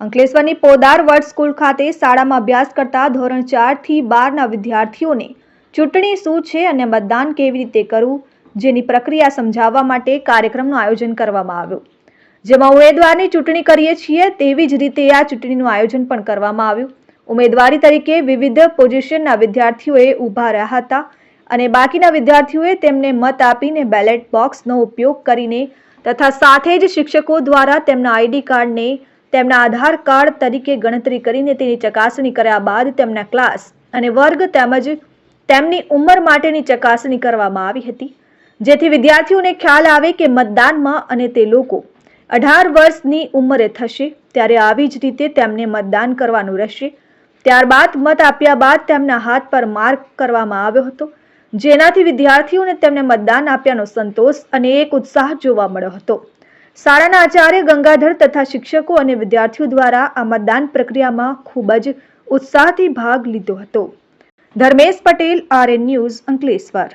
અંકલેશ્વરની Podar word school ખાતે શાળામાં અભ્યાસ કરતા ધોરણ ચારથી બારના વિદ્યાર્થીઓને ચૂંટણી શું છે અને મતદાન કેવી રીતે કરવું જેની પ્રક્રિયા સમજાવવા માટે કાર્યક્રમનું આયોજન કરવામાં આવ્યું. જેમાં ઉમેદવારની ચૂંટણી કરીએ છીએ તેવી જ રીતે આ ચૂંટણીનું આયોજન પણ કરવામાં આવ્યું. ઉમેદવારી તરીકે વિવિધ પોઝિશનના વિદ્યાર્થીઓએ ઊભા રહ્યા હતા અને બાકીના વિદ્યાર્થીઓએ તેમને મત આપીને બેલેટ બોક્સનો ઉપયોગ કરીને તથા સાથે જ શિક્ષકો દ્વારા તેમના આઈડી કાર્ડને તેમના આધાર કાર્ડ તરીકે ગણતરી કરીને તેની ચકાસણી કર્યા બાદ તેમના ક્લાસ અને વર્ગ તેમજ તેમની ઉંમર માટેની ચકાસણી કરવામાં આવી હતી. જેથી વિદ્યાર્થીઓને ખ્યાલ આવે કે મતદાનમાં અને તે લોકો અઢાર વર્ષની ઉંમરે થશે, ત્યારે આવી જ રીતે તેમને મતદાન કરવાનું રહેશે. ત્યારબાદ મત આપ્યા બાદ તેમના હાથ પર માર્ક કરવામાં આવ્યો હતો, જેનાથી વિદ્યાર્થીઓને તેમને મતદાન આપ્યાનો સંતોષ અને એક ઉત્સાહ જોવા મળ્યો હતો. શાળાના આચાર્ય ગંગાધર તથા શિક્ષકો અને વિદ્યાર્થીઓ દ્વારા આ મતદાન પ્રક્રિયામાં ખૂબ જ ઉત્સાહથી ભાગ લીધો હતો. Dharmesh Patel, RN news Ankleshwar.